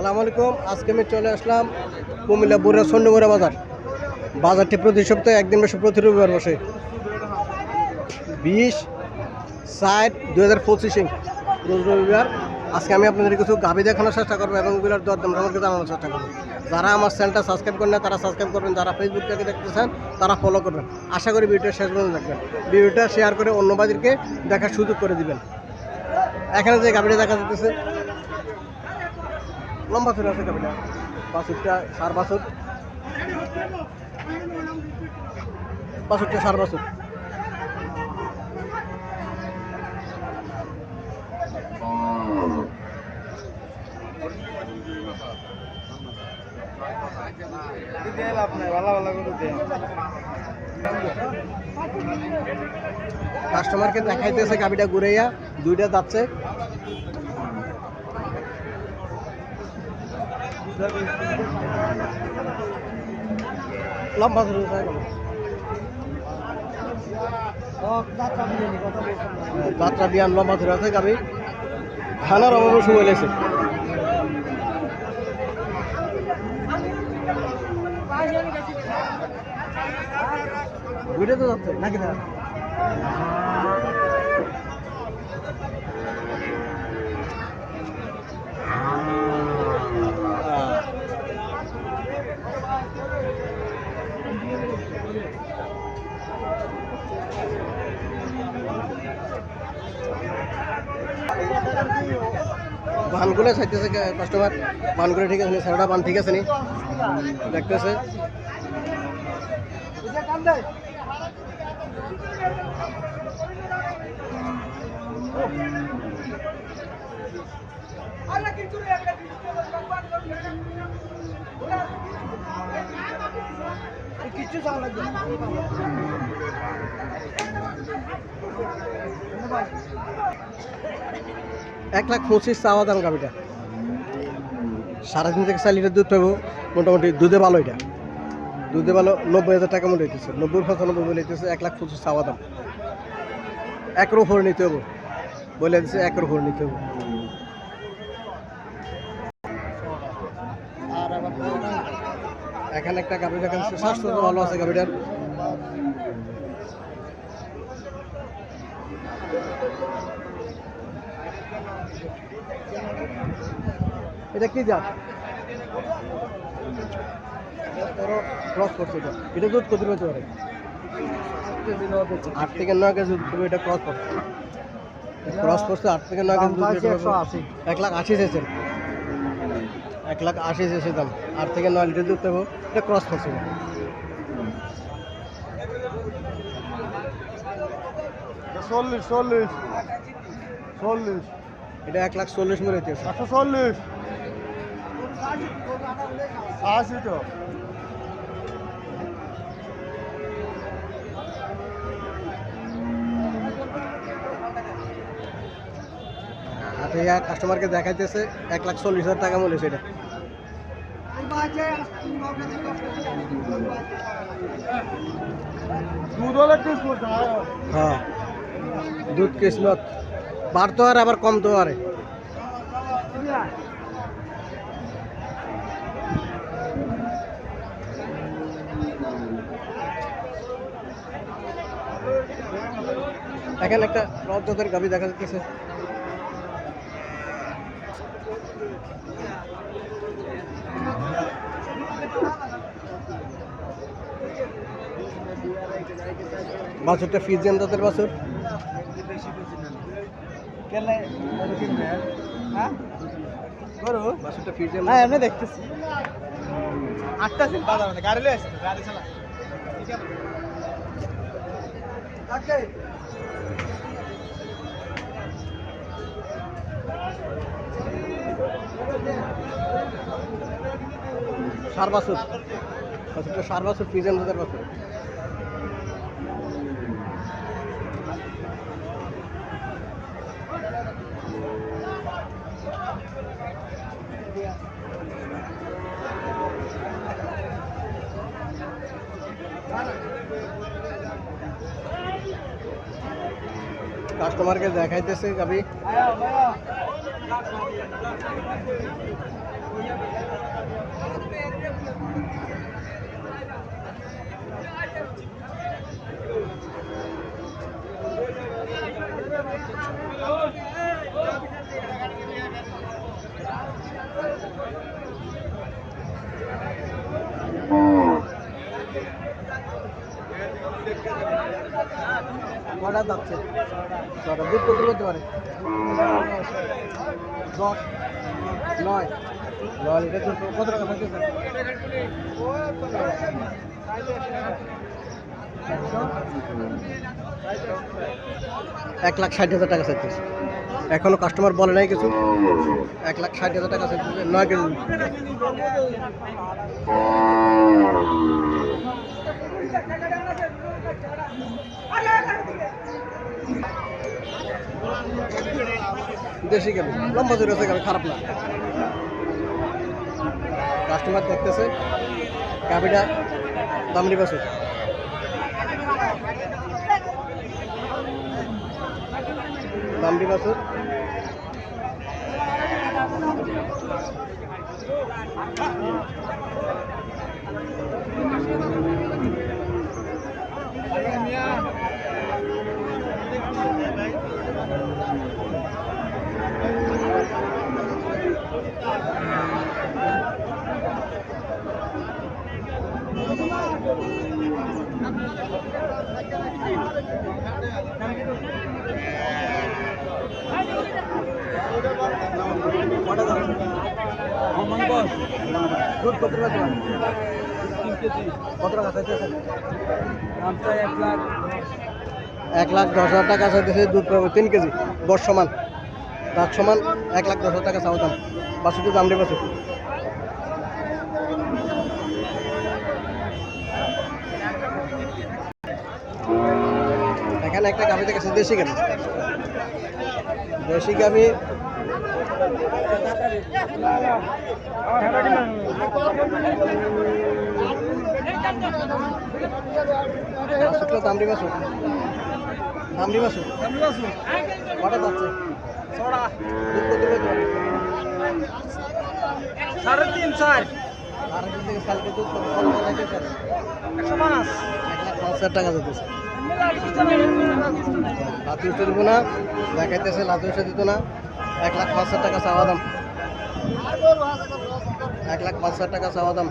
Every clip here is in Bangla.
আসসালামু আলাইকুম। আজকে আমি চলে আসলাম কুমিল্লা বুড়া সন্ডমুড়া বাজার। বাজারটি প্রতি সপ্তাহে একদিন বসে প্রতি রবিবার বসে। বিশ ষাট দু হাজার পঁচিশে রোজ রবিবার। আজকে আমি আপনাদের কিছু গাভি দেখানোর চেষ্টা করব এবং ওগুলোর দরদাম সম্পর্কে জানানোর চেষ্টা করব। যারা আমার চ্যানেলটা সাবস্ক্রাইব করেন না তারা সাবস্ক্রাইব করবেন। যারা ফেসবুক থেকে দেখতেছেন, তারা ফলো করবেন। আশা করি ভিডিওটা শেষ পর্যন্ত দেখবেন। ভিডিওটা শেয়ার করে অন্য বাজারকে দেখার সুযোগ করে দিবেন। এখানে যে গাভিটা দেখা যাচ্ছে লম্বা চলে আছে গাভিটা বাছুরটা সার বাছুর বাছুরটা সার বাছুর কাস্টমারকে দেখাইতেছে গাভিটা ঘুরাইয়া, দুইটা যাচ্ছে। লম্বা ধরে? যাত্রা বিয়ান লম্বা ধরে আছে গাভি খানার অভাবে সময় লেগেছে। দুইটা তো যাচ্ছে নাকি না? বানগুলো চাইতেছে কাস্টমার বানগুলো ঠিক আছে সারাটা বান ঠিক আছে নি? দেখতেছে। এক লাখ পঁচিশ চাওয়া দাম গাভিটা সারাদিন থেকে চার লিটার দুধ পাবো মোটামুটি দুধে ভালো এটা। দুধে ভালো নব্বই হাজার টাকা মতো হইতেছে, নব্বই পঁচানব্বই বলে হইতেছে এক লাখ পঁচিশ চাওয়া দাম। এক রোফর নিতে হব বলে দিচ্ছে এক রোফর নিতে হব আর আবার এখানে একটা গাভি দেখা যাচ্ছে স্বাস্থ্য ভালো আছে গাভিটার। এটা কি জাত? ক্রস করছে এটা। এটা দুধ কত আট থেকে নয় কেজি দুধ দেবে, এটা ক্রস করছে। ক্রস করছে আট থেকে নয় কেজি দুধ এক লাখ আশি চেয়েছেন এক লাখ আশি চেয়েছে দাম। আট থেকে নয় লিটার দুধ দেবো। এটা ক্রস করছে। চল্লিশ চল্লিশ। চল্লিশ। এটা এক লাখ চল্লিশ মনে হইতেছে একশো চল্লিশ। আশি তো। আর কাস্টমারকে দেখাইতেছে এক লাখ চল্লিশ হাজার টাকা দুধ হলে কিছু হ্যাঁ দুধ কিসমত। বাড়তো আর আবার কমতো আরে। এখানে একটা রথজাতের গাভি দেখা যাচ্ছে। বাছুরটা ফিজিয়ান জাতের বাছুর? বাছুরটা ফিজিয়ান হ্যাঁ এমনি দেখতেছি। আটটা ছিল বাজার মানে গাড়ি লয়ে আসছে গাড়ি চালা সার বাছুর। বাছুরটা সার বাছুর ফিজিয়ান বাছুর? कस्टमर के देखाते कभी। কটা যাচ্ছে। ছটা দুধ কত করতে পারে? দশ। নয়। নয় দুধ। কত টাকা থাকতে এক লাখ ষাট হাজার টাকা চাইতেছে এখনও কাস্টমার বলে নাই কিছু। এক লাখ ষাট হাজার টাকা চাইতেছে নয় কেজি। দেশি গাবি লম্বা জোরে আছে গাবি খারাপ না। কাস্টমার দেখতেছে গাবিটা দামড়ি বাসুর দামড়ি বাসুর কটা দুধ কত টাকা? কত টাকা চাইতেছেন এক লাখ দশ হাজার টাকা চাইতেছে দুধ পাবো তিন কেজি। বর্ষ সমান দাঁত সমান এক লাখ দশ হাজার টাকা চাওয়া দাম বাসুটি দাম দিয়ে বাসু এখানে একটা গাভি দেখেছে দেশি গাভি দেশি গাভি দিয়ে বাসু দাম দিয়ে কটা যাচ্ছে? সাড়ে তিন চার দিতে না দেখাইতেছে লাতি উঠে দিত না এক লাখ পাঁচ হাজার টাকা চাওয়া দাম। এক লাখ পাঁচ হাজার টাকা চাওয়া দাম।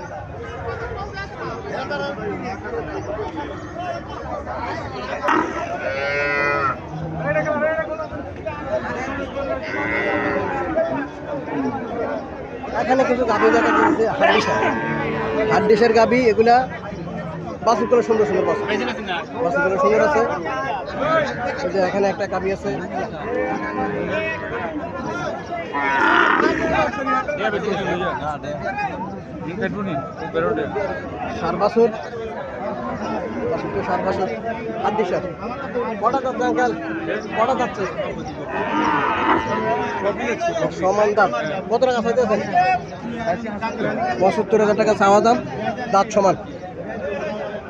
এখানে কিছু গাভি দেখা যাচ্ছে হাড্ডিসার গাভি, এগুলা বাসুগুলো সুন্দর সুন্দর বাসু বাসুগুলো সুন্দর আছে। এই যে এখানে একটা গাভি আছে। সার বাসুর। বাসুর সার বাসুর। হাড্ডিসার কটা যাচ্ছে আঙ্কাল? কটা যাচ্ছে? সমান দাম। কত টাকা চাইতেছেন? পঁচাত্তর হাজার টাকা চাওয়া দাম দাঁত সমান।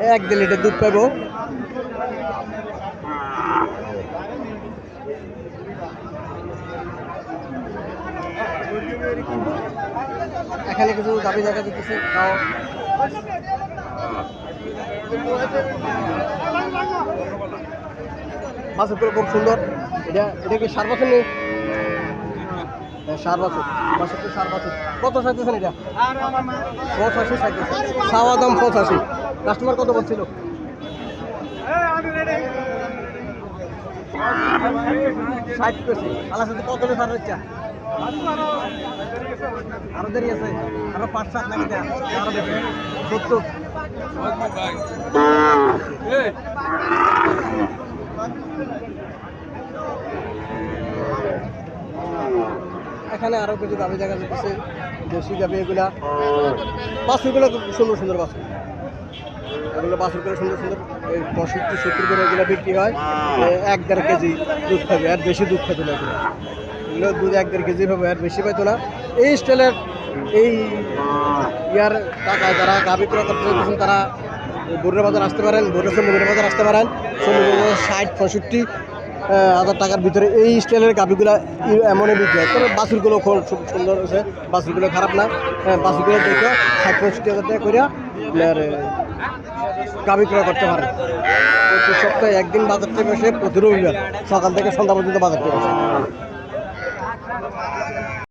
এক দেড় লিটার দুধ পাবো। এখানে কিছু দাবি দেখা দিতেছে তাও বাসুগুলো খুব সুন্দর। এটা এটা কি সার বছর নেই? হ্যাঁ, সার বছর। বাসুর সার বছর। কত চাইতেছেন এটা? পঁচাশি চাইতেছে চাওয়া দাম পঁচাশি। কাস্টমার কত বলছিল? ষাট কত সার হচ্ছে? আরও দেরি আছে? আরও পাঁচ, সাত নাকি আরও দেবে সত্তর এখানে আরও কিছু গাভি দেখা যাচ্ছে দেশি গাভি এগুলা। বাছুরগুলো খুব সুন্দর সুন্দর বাছুর এগুলো বাছুরগুলো সুন্দর সুন্দর এই পঁয়ষট্টি সত্তর করে এগুলো বিক্রি হয়। এক দেড় কেজি দুধ খাবে আর বেশি দুধ খেতে না এগুলো। এগুলো দুধ এক দেড় কেজি হবে আর বেশি পাইতো না। এই স্টাইলের এই ইয়ার টাকায় যারা গাভি ক্রয় করতে তারা বরুড়া বাজার আসতে পারেন বরুড়া সমুদ্রের বাজার আসতে পারেন। সমুদ্রের বাজার ষাট পঁয়ষট্টি হাজার টাকার ভিতরে এই স্টাইলের গাভিগুলো এমনই বিক্রি হয়। তবে বাছুরগুলো খুব সুন্দর হয়েছে। বাছুরগুলো খারাপ না। হ্যাঁ, বাছুরগুলো দেখে ষাট পঁয়ষট্টি হাজার টাকা করে আপনার গাভি ক্রয় করতে পারে। প্রতি সপ্তাহে একদিন বাজার থেকে বসে প্রতি রবিবার সকাল থেকে সন্ধ্যা পর্যন্ত বাজার থেকে বসে